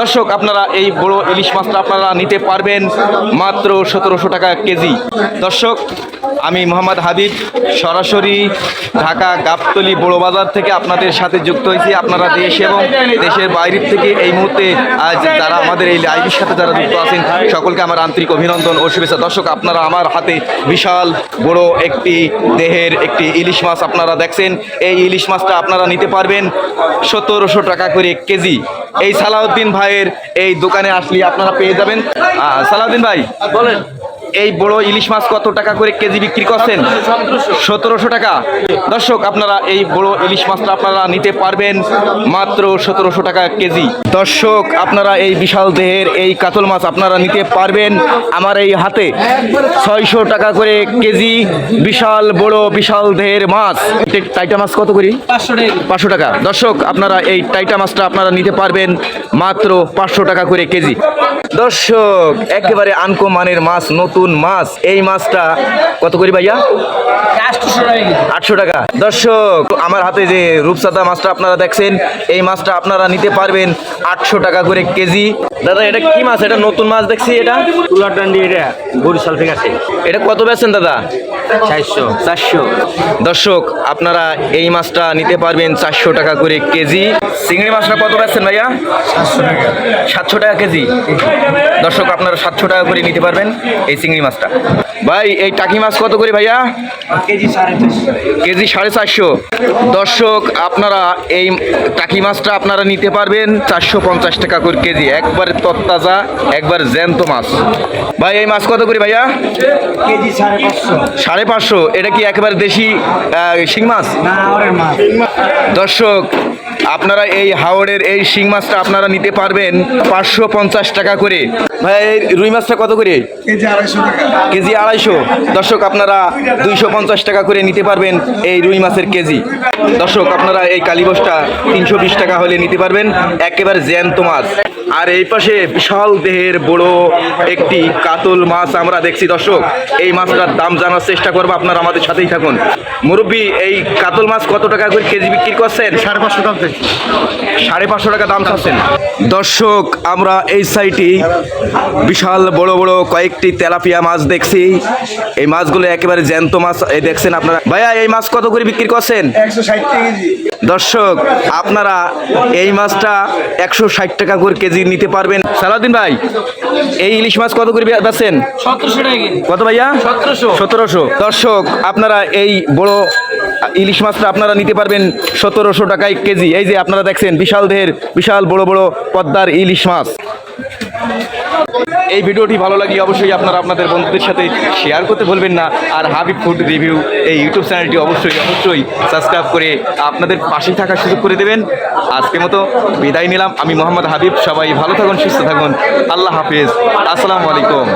দর্শক আপনারা এই বড় ইলিশ মাছটা আপনারা নিতে পারবেন মাত্র সতেরোশো টাকা কেজি। দর্শক আমি মোহাম্মদ হাবিব সরাসরি ঢাকা গাবতলি বড় বাজার থেকে আপনাদের সাথে যুক্ত হয়েছি। আপনারা দেশ এবং দেশের বাইরের থেকে এই মুহূর্তে আজ যারা আমাদের এই লাইভের সাথে যারা যুক্ত আছেন, সকলকে আমার আন্তরিক অভিনন্দন ও শুভেচ্ছা। দর্শক, আপনারা আমার হাতে বিশাল বড় একটি দেহের একটি ইলিশ মাছ আপনারা দেখছেন। এই ইলিশ মাছটা আপনারা নিতে পারবেন সতেরোশো টাকা করে কেজি। এই সালাউদ্দিন ভাইয়ের এই দোকানে আসলে আপনারা পেয়ে যাবেন। সালাউদ্দিন ভাই, বলেন। এই বড় ইলিশ মাছ কত টাকা করে কেজি বিক্রি করছেন? সতেরোশো টাকা। দর্শক, আপনারা এই বড় ইলিশ মাছটা আপনারা নিতে পারবেন মাত্র সতেরোশো টাকা কেজি। দর্শক, আপনারা এই বিশাল দেহের এই কাতল মাছ আপনারা নিতে পারবেন আমার এই হাতে। ছয়শো টাকা করে কেজি বিশাল বড় বিশাল দেহের মাছ। টাইটা মাছ কত করি? পাঁচশো টাকা। দর্শক, আপনারা এই টাইটা মাছটা আপনারা নিতে পারবেন মাত্র পাঁচশো টাকা করে কেজি। দর্শক, একেবারে আনকো মানের মাছ, নতুন মাছ। এই মাছটা কত করি ভাইয়া? আটশো টাকা। দর্শক আমার হাতে যে রূপসাদা মাছটা আপনারা দেখছেন এই মাছটা আপনারা নিতে পারবেন আটশো টাকা করে কেজি। দাদা এটা কি মাছ? এটা নতুন মাছ দেখছি এটা? তুলার ডান্ডি এটা বরিশাল থেকে আছে। এটা কত বেছেন দাদা? চারশো চারশো। দর্শক আপনারা এই মাছটা নিতে পারবেন চারশো টাকা করে কেজি। চিংড়ি মাছটা কত পাচ্ছেন ভাইয়া? সাতশো টাকা। কেজি। দর্শক আপনারা সাতশো টাকা করে নিতে পারবেন এই চিংড়ি মাছটা। ভাই এই টাকি মাছ কত করে ভাইয়া? কেজি সাড়ে চারশো। দর্শক আপনারা এই টাকি মাছটা আপনারা নিতে পারবেন চারশো পঞ্চাশ টাকা করে কেজি। একবার তত্তাজা একবার জ্যান্ত মাছ। ভাই এই মাছ কত করে ভাইয়া? কেজি সাড়ে পাঁচশো। সাড়ে পাঁচশো এটা কি একেবারে দেশি শিং মাছ। দর্শক আপনারা এই হাওড়ের এই শিং মাছটা আপনারা নিতে পারবেন পাঁচশো পঞ্চাশ টাকা করে। ভাই এই রুই মাছটা কত করে? কেজি আড়াইশো দর্শক আপনারা দুইশো পঞ্চাশ টাকা করে নিতে পারবেন এই রুই মাছের কেজি। দর্শক আপনারা এই কালীবসটা তিনশো বিশ টাকা হলে নিতে পারবেন। একেবারে জ্যান্ত মাছ। আর এই পাশে বিশাল দেহের বড় একটি কাতল মাছ আমরা দেখছি। দর্শক এই মাছটার দাম জানার চেষ্টা করব। আপনারা আমাদের সাথেই থাকুন। মুরব্বী এই কাতল মাছ কত টাকা করে কেজি বিক্রি করছেন? সাড়ে পাঁচশো থেকে সাড়ে পাঁচশো টাকা দাম চাচ্ছেন। দর্শক আমরা এই সাইটে বিশাল বড় বড় কয়েকটি তেলাপিয়া মাছ দেখছি। এই মাছগুলো একেবারে জ্যান্ত মাছ এই দেখছেন আপনারা। ভাইয়া এই মাছ কত করে বিক্রি করছেন? দর্শক আপনারা এই মাছটা একশো ষাট টাকা করে কেজি নিতে পারবেন। সালাউদ্দিন ভাই এই ইলিশ মাছ কত করে বেচছেন? কত ভাইয়া? সতেরোশো। দর্শক আপনারা এই বড় ইলিশ মাছটা আপনারা নিতে পারবেন সতেরোশো টাকায় কেজি। এই যে আপনারা দেখছেন, বিশাল দেহের, বিশাল বড় বড় পদ্মার ইলিশ মাছ। এই ভিডিওটি ভালো লাগলে অবশ্যই আপনারা আপনাদের বন্ধুদের সাথে শেয়ার করতে ভুলবেন না। আর হাবিব ফুড রিভিউ এই ইউটিউব চ্যানেলটি অবশ্যই অবশ্যই সাবস্ক্রাইব করে আপনাদের পাশেই থাকার সুযোগ করে দেবেন। আজকের মতো বিদায় নিলাম। আমি মোহাম্মদ হাবিব, সবাই ভালো থাকুন, সুস্থ থাকুন। আল্লাহ হাফিজ। আসসালামু আলাইকুম।